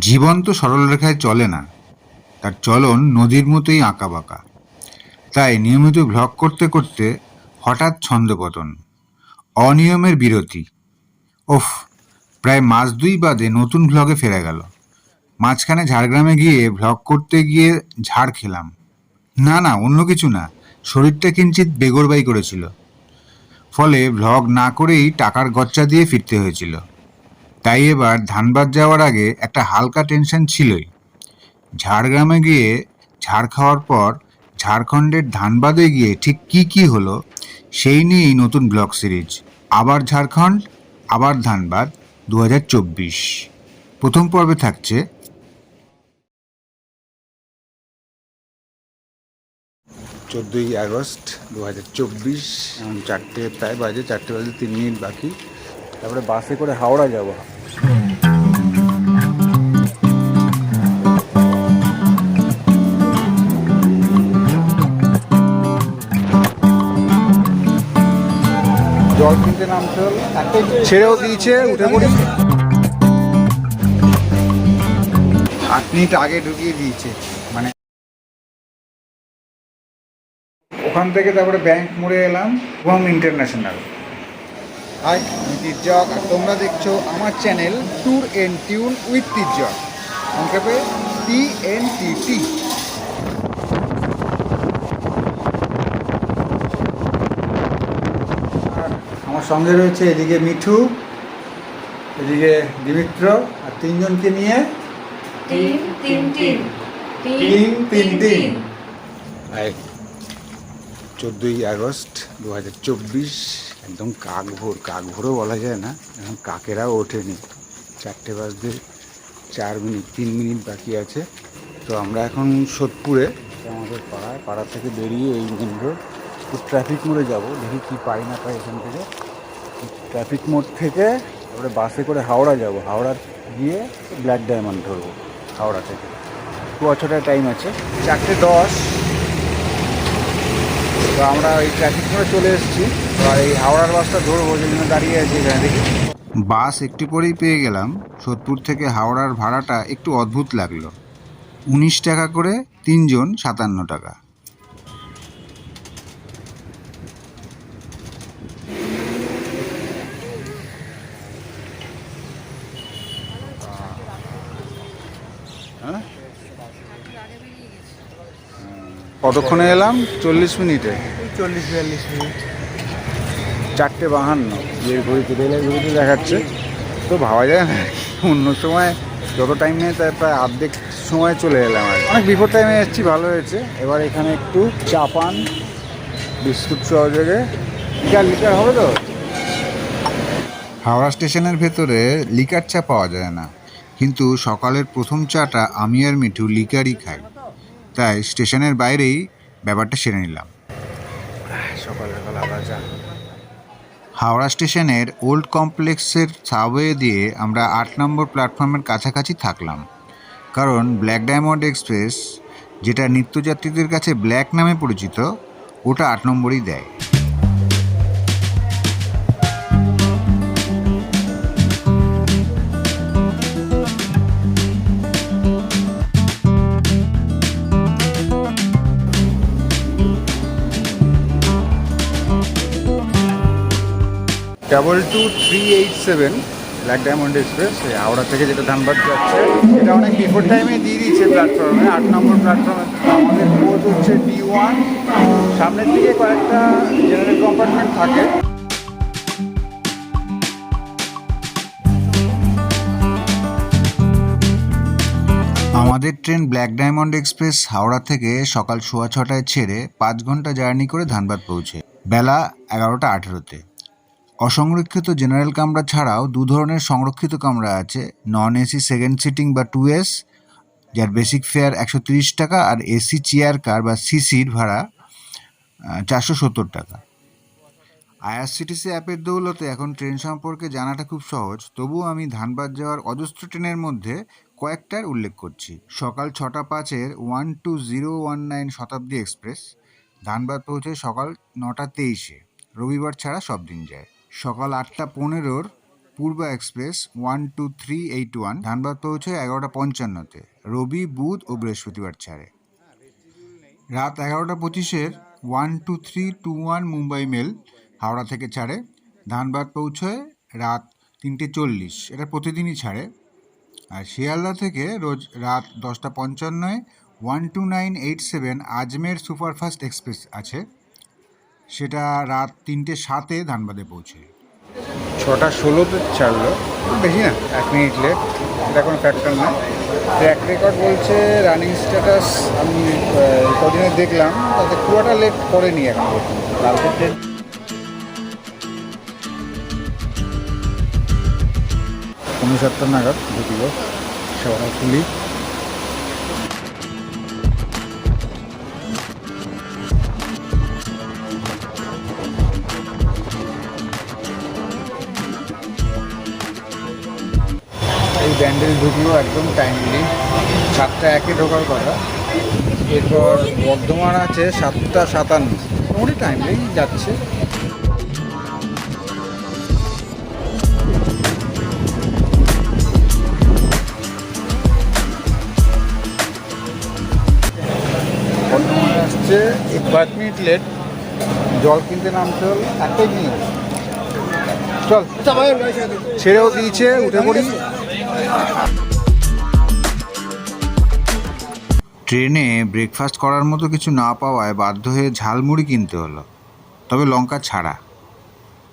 জীবন তো সরলরেখায় চলে না। তার চলন নদীর মতোই আঁকাবাঁকা। তাই নিয়মিত ভ্লগ করতে করতে হঠাৎ ছন্দপতন অনিয়মের বিরতি। ওফ, প্রায় মাস দুই বাদে নতুন ভ্লগে ফেরা গেল। মাঝখানে ঝাড়গ্রামে গিয়ে ভ্লগ করতে গিয়ে ঝাড় খেলাম। না না, অন্য কিছু না, শরীরটা কিঞ্চিত বেগরবাই করেছিল। ফলে ভ্লগ না করেই টাকার গচ্চা দিয়ে ফিরতে হয়েছিল। তাই এবার ধানবাদ যাওয়ার আগে একটা হালকা টেনশন ছিলই। ঝাড়গ্রামে গিয়ে ঝাড় খাওয়ার পর ঝাড়খণ্ডের ধানবাদে গিয়ে ঠিক কি কি হলো সেই নিয়েই নতুন ব্লগ সিরিজ। আবার ঝাড়খণ্ড আবার ধানবাদ দু হাজার চব্বিশ। প্রথম পর্বে থাকছে চোদ্দোই আগস্ট দু হাজার চব্বিশ। এখন চারটে প্রায় বাজে চারটে বাজে তিন মিনিট বাকি। তারপরে বাসে করে হাওড়া যাব। ছেড়েও দিয়েছে আগে ঢুকিয়ে দিয়েছে মানে। ওখান থেকে তারপরে ব্যাংক মোড়ে এলাম ইন্টারন্যাশনাল। হাই আমি তির্যক আর তোমরা দেখছ আমার channel tour and tune with Tirjak সংক্ষেপে টি এন টি টি আমার সঙ্গে রয়েছে এদিকে মিঠু এদিকে দিমিত্র আর তিনজনকে নিয়ে তিন তিন তিন। তিন তিন তিন চোদ্দোই আগস্ট দু হাজার চব্বিশ। একদম কাক ভোর, কাক ভোরও বলা যায় না, এখন কাকেরাও ওঠেনি। চারটে বাজতে চার মিনিট, তিন মিনিট বাকি আছে। তো আমরা এখন সোদপুরে আমাদের পাড়ায় পাড়া থেকে বেরিয়ে এই মেন রোড ট্রাফিক মোড়ে যাব, দেখি কি পাই না পাই এখান থেকে। ট্রাফিক মোড় থেকে তারপরে বাসে করে হাওড়া যাব, হাওড়া গিয়ে ব্ল্যাক ডায়মন্ড ধরবো, হাওড়া থেকে। দু টাইম আছে, চারটে দশ। তো আমরা এই ট্রাফিক মোড়ে চলে এসেছি। আর এই হাওড়ার বাসটা ধরবো যে জন্য দাঁড়িয়ে আছি এখানে দেখি। বাস একটু পরেই পেয়ে গেলাম। সোদপুর থেকে হাওড়ার ভাড়াটা একটু অদ্ভুত লাগল। উনিশ টাকা করে তিনজন সাতান্ন টাকা। কতক্ষণে এলাম? চল্লিশ মিনিটে। চল্লিশ বিয়াল্লিশ মিনিট। চারটে বাহান্ন। বিয়ের ঘড়িতে রেলের ঘড়িতে দেখাচ্ছে। তো ভাবা যায় না অন্য সময় যত টাইম নেই তার প্রায় অর্ধেক সময় চলে এলাম আর অনেক বিফোর টাইমে এসেছি ভালো হয়েছে। এবার এখানে একটু চা পান বিস্কুট সহযোগে লিটার লিটার হবে তো? হাওড়া স্টেশনের ভেতরে লিকার চা পাওয়া যায় না। কিন্তু সকালের প্রথম চাটা আমি আর মিঠু লিকারই খাই। তাই স্টেশনের বাইরেই ব্যাপারটা সেরে নিলাম। সকাল সকাল আবার চা হাওড়া স্টেশনের ওল্ড কমপ্লেক্সের সাবওয়ে দিয়ে আমরা আট নম্বর প্ল্যাটফর্মের কাছাকাছি থাকলাম। কারণ ব্ল্যাক ডায়মন্ড এক্সপ্রেস যেটা নিত্যযাত্রীদের কাছে ব্ল্যাক নামে পরিচিত ওটা আট নম্বরই দেয়। Double two three eight seven black diamond express Howrah থেকে যেটা ধানবাদ যাচ্ছে, এটা অনেক বিফোর টাইমে দিয়ে দিয়েছে প্ল্যাটফর্মে আট নম্বর প্ল্যাটফর্মে আমাদের কোচ হচ্ছে ডি ওয়ান সামনের দিকে কয়েকটা জেনারেল কম্পার্টমেন্ট থাকে। আমাদের train black diamond express Howrah থেকে সকাল সোয়া ছটায় ছেড়ে পাঁচ ঘণ্টা জার্নি করে ধানবাদ পৌঁছে। বেলা এগারোটা আঠেরোতে। অসংরক্ষিত জেনারেল কামরা ছাড়াও দু ধরনের সংরক্ষিত কামরা আছে। নন এসি সেকেন্ড সিটিং বা টু এস যার বেসিক ফেয়ার একশো তিরিশ টাকা আর এসি চেয়ার কার বা সিসির ভাড়া চারশো সত্তর টাকা। আইআরসিটিসি অ্যাপের দৌলতে এখন ট্রেন সম্পর্কে জানাটা খুব সহজ। তবুও আমি ধানবাদ যাওয়ার অজস্র ট্রেনের মধ্যে কয়েকটার উল্লেখ করছি। সকাল ছটা পাঁচের one two zero one nine Shatabdi express, Dhanbad পৌঁছে সকাল নটা তেইশে। রবিবার ছাড়া সব দিন যায়। সকাল আটটা পনেরোর Poorva express one two three eight one, Dhanbad পৌঁছয় এগারোটা পঞ্চান্নতে। রবি, বুধ ও বৃহস্পতিবার ছাড়ে। রাত এগারোটা পঁচিশের one two three two one Mumbai mail Howrah থেকে ছাড়ে। ধানবাদ পৌঁছয় রাত তিনটে চল্লিশ, এটা প্রতিদিনই ছাড়ে। আর শিয়ালদা থেকে রোজ রাত দশটা পঞ্চান্নয়, one two nine eight seven, Ajmer superfast express আছে। সেটা রাত তিনটে সাতে ধানবাদে পৌঁছয় ছটা ষোলোতে ছাড়লো। বেশি না, এক মিনিট লেট এটা কোনো ফ্যাক্টর না। ট্র্যাক রেকর্ড বলছে রানিং স্ট্যাটাস আমি কদিনে দেখলাম, তাতে একটা লেট করেনি এখন কালকে ট্রেন নাগাদ ঢুকল সেওয়া ফুলি ব্যান্ডেল ঢুকলো একদম টাইমলি সাতটা একে ঢোকার কথা। এরপর বর্ধমান আছে সাতটা সাতান্ন। মোটামুটি টাইমলি যাচ্ছে। আসছে পাঁচ মিনিট লেট জল কিনতে নামতে হল একটাই চল। ছেড়েও দিয়েছে, উঠে পড়ি। ট্রেনে ব্রেকফাস্ট করার মতো কিছু না পাওয়ায় বাধ্য হয়ে ঝালমুড়ি কিনতে হলো। তবে লঙ্কা ছাড়া।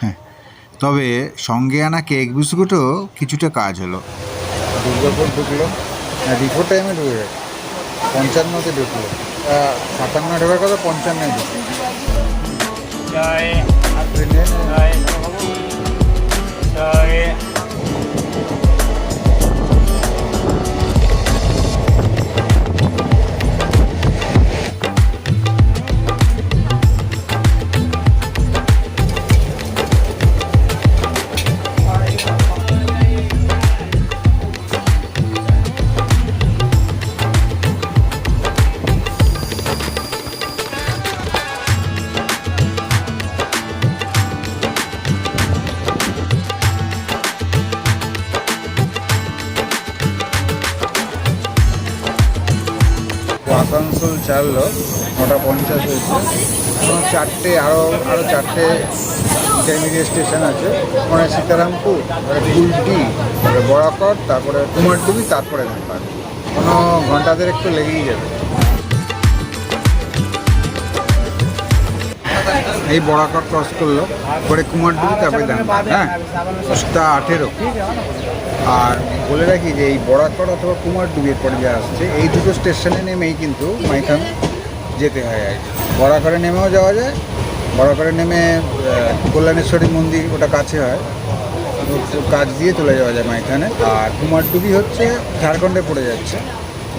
হ্যাঁ তবে সঙ্গে আনা কেক বিস্কুটও কিছুটা কাজ হলো। দুর্গাপুর ঢুকলো রিপোর টাইমে ঢুকে গেছে। পঞ্চান্নতে ঢুকলো। সাতান্ন ঢোকার কথা পঞ্চান্নয় ঢুকলো। ট্রেনে? চারটে আরও আরও চারটে ইন্টারমিডিয়েট স্টেশন আছে। মানে সীতারামপুর কুলটি তারপরে বরাকট, তারপরে কুমারডুবি, তারপরে ধানবাদ কোনো ঘন্টাদের একটু লেগেই যাবে। এই বরাকট ক্রস করল, পরে কুমারডুবি, তারপরে ধানবাদ হ্যাঁ? দশটা আঠেরো। আর বলে রাখি যে এই বরাকর অথবা কুমারডুবির পরে যে আসছে, এই দুটো স্টেশনে নেমেই কিন্তু মাইথান যেতে হয় আর কি। বরাকরে নেমেও যাওয়া যায়। বরাকরে নেমে কল্যাণেশ্বরী মন্দির ওটা কাছে হয়। কাজ দিয়ে চলে যাওয়া যায় মাইথানে আর কুমারডুবি হচ্ছে, ঝাড়খণ্ডে পড়ে যাচ্ছে।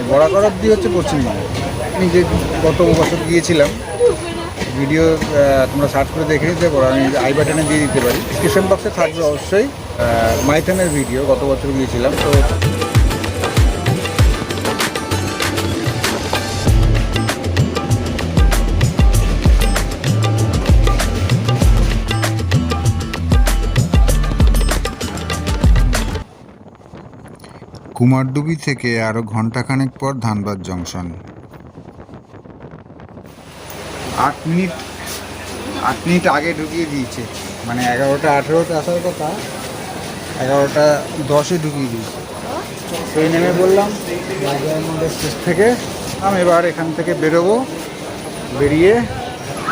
বরাকর অব্দি হচ্ছে পশ্চিমবঙ্গ। আমি যে গত বছর গিয়েছিলাম, ভিডিও তোমরা সার্চ করে দেখে নিতে পারো। আমি আই বাটনে দিয়ে দিতে পারি। ডিসক্রিপশন বক্সে থাকবে অবশ্যই মাইথানের ভিডিও। গত বছর গিয়েছিলাম, তো কুমারডুবি থেকে আরও ঘন্টাখানেক পর ধানবাদ জংশন। আট মিনিট আট মিনিট আগে ঢুকিয়ে দিয়েছে। মানে এগারোটা আঠেরোতে আসার কথা, এগারোটা দশে ঢুকিয়ে দিয়েছে। সেই নেমে বললাম স্টেজ থেকে আমি এবার এখান থেকে বেরোবো। বেরিয়ে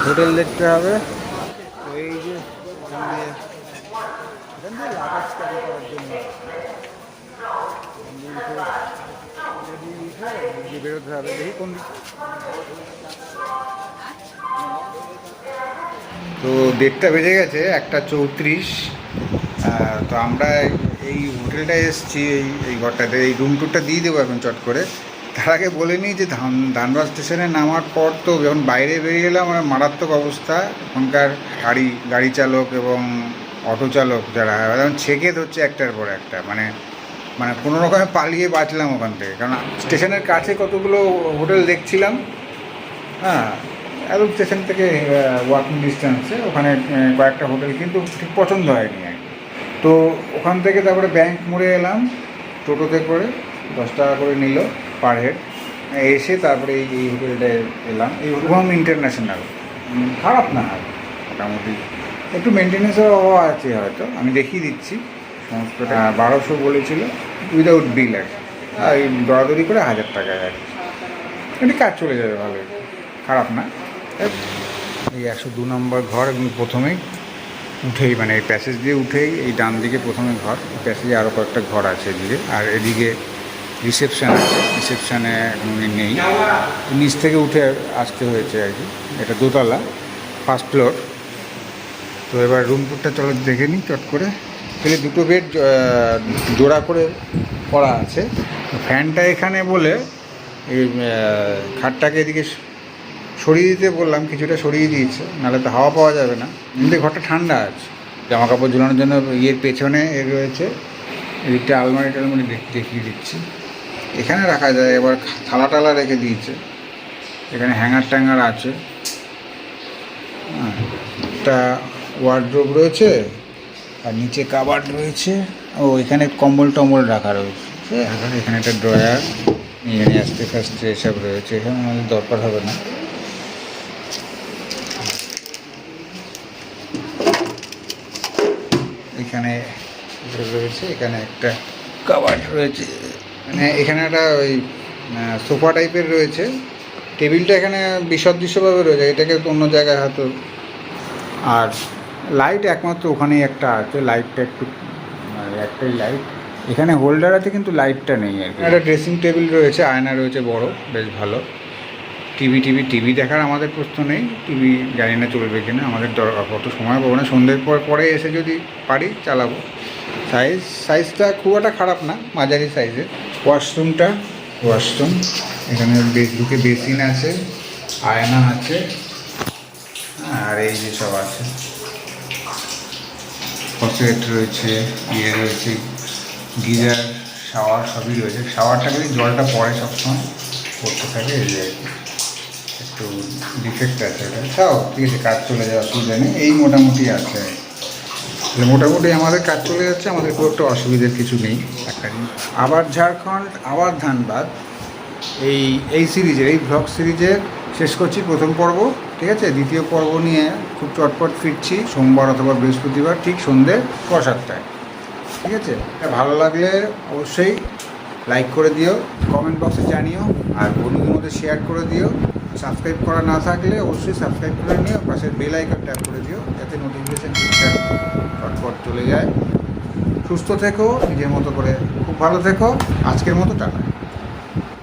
হোটেল দেখতে হবে তো এই যে এখান দিয়ে এখান দিয়ে luggage carry করার জন্য। এখান দিয়ে উঠে, এদিকে উঠে, এদিকে হবে দেখি কোন তো দেড়টা বেজে গেছে, একটা চৌত্রিশ। তো আমরা এই হোটেলটায় এসেছি, এই এই ঘরটাতে। এই রুম টুরটা দিয়ে দেবো এখন চট করে। তার আগে বলে নিই যে ধান, ধানবাদ স্টেশনে নামার পর তো যখন বাইরে বেরিয়ে এলাম আমার মারাত্মক অবস্থা। ওখানকার গাড়ি গাড়ি চালক এবং অটো চালক যারা যেমন ছেঁকে ধরছে একটার পর একটা মানে মানে কোনো রকমে পালিয়ে বাঁচলাম ওখান থেকে। কারণ স্টেশনের কাছে কতগুলো হোটেল দেখছিলাম হ্যাঁ একদম স্টেশন থেকে ওয়াকিং ডিস্টেন্সে ওখানে কয়েকটা হোটেল কিন্তু ঠিক পছন্দ হয়নি আর তো ওখান থেকে তারপরে ব্যাংক মোড়ে এলাম, টোটোতে করে দশ টাকা করে নিল পার হেড এসে তারপরে এই এই হোটেলটা এলাম। এই হোম ইন্টারন্যাশনাল খারাপ না, মোটামুটি। একটু মেনটেন্যান্সের অভাব আছে হয়তো, আমি দেখিয়ে দিচ্ছি। বারোশো বলেছিল উইদাউট বিল আর। এই দরাদরি করে হাজার টাকায় আর এটি কাজ চলে যাবে ভালো খারাপ না। এই একশো দু নম্বর ঘর এবং প্রথমেই উঠেই মানে এই প্যাসেজ দিয়ে উঠেই, এই ডান দিকে প্রথমে ঘর প্যাসেজে আরও কয়েকটা ঘর আছে এদিকে। আর এদিকে রিসেপশান আছে। রিসেপশানে এখন নেই। নিচ থেকে উঠে আসতে হয়েছে আর কি। এটা দোতলা ফার্স্ট ফ্লোর তো এবার রুমপুরটা চলো দেখে নিই, চট করে। তাহলে দুটো বেড জোড়া করে করা আছে। ফ্যানটা এখানে বলে এই খাটটাকে এদিকে সরিয়ে দিতে বললাম কিছুটা সরিয়ে দিয়েছে নাহলে তো হাওয়া পাওয়া যাবে না। এমনি ঘরটা ঠান্ডা আছে। জামা কাপড় ঝুলানোর জন্য ইয়ের পেছনে এ রয়েছে এদিকটা আলমারি টালমারি দেখিয়ে দিচ্ছি। এখানে রাখা যায় এবার থালা টালা রেখে দিয়েছে। এখানে হ্যাঙ্গার ট্যাঙ্গার আছে। হ্যাঁ, একটা ওয়ার্ড্রোব রয়েছে। আর নিচে কাবার্ড রয়েছে। ও, এখানে কম্বল টম্বল রাখা রয়েছে। আর এখানে একটা ড্রয়ার এখানে আস্তে ফাস্তে এসব রয়েছে। এখানে আমাদের দরকার হবে না। এখানে রয়েছে, এখানে একটা কাবার্ড রয়েছে। মানে এখানে একটা ওই সোফা টাইপের রয়েছে। টেবিলটা এখানে বিসদৃশ্যভাবে রয়েছে, এটাকে অন্য জায়গায় হয়তো আর লাইট একমাত্র ওখানেই একটা আছে লাইটটা একটু মানে একটাই লাইট এখানে হোল্ডার আছে কিন্তু লাইটটা নেই আর একটা ড্রেসিং টেবিল রয়েছে, আয়না রয়েছে বড়, বেশ ভালো। টিভি টিভি টিভি দেখার আমাদের প্রশ্ন নেই টিভি জানি না চলবে কিনা, আমাদের দরকার কত সময় পাবো না। সন্ধ্যের পর, পরে এসে যদি পারি, চালাবো। সাইজ সাইজটা খুব একটা খারাপ না, মাঝারি সাইজের ওয়াশরুমটা ওয়াশরুম এখানে ঢুকে বেসিন আছে, আয়না আছে, আর এই যে সব আছে। ফসেট রয়েছে ইয়ে রয়েছে, গিজার, শাওয়ার সবই রয়েছে। শাওয়ারটা কিন্তু জলটা পড়ে সবসময় পড়তে থাকে, এই যে একটু ডিফেক্ট আছে তাও ঠিক আছে, কাজ চলে যাওয়া অসুবিধা নেই। এই মোটামুটি আছে। মোটামুটি আমাদের কাজ চলে যাচ্ছে, আমাদের খুব একটা অসুবিধার কিছু নেই, একটা। আবার ঝাড়খণ্ড, আবার ধানবাদ, এই এই সিরিজের, এই ব্লগ সিরিজের শেষ করছি প্রথম পর্ব, ঠিক আছে? দ্বিতীয় পর্ব নিয়ে খুব চটপট ফিরছি, সোমবার অথবা বৃহস্পতিবার, ঠিক সন্ধ্যে সাতটায় ঠিক আছে? ভালো লাগলে অবশ্যই লাইক করে দিও কমেন্ট বক্সে জানিও, আর বন্ধুদের মধ্যে শেয়ার করে দিও। সাবস্ক্রাইব করা না থাকলে অবশ্যই সাবস্ক্রাইব করে নিও, পাশের বেল আইকন ট্যাপ করে দিও, যাতে নোটিফিকেশান চটপট চলে যায়। সুস্থ থেকো, নিজের মতো করে। খুব ভালো থেকো। আজকের মতো টাটা।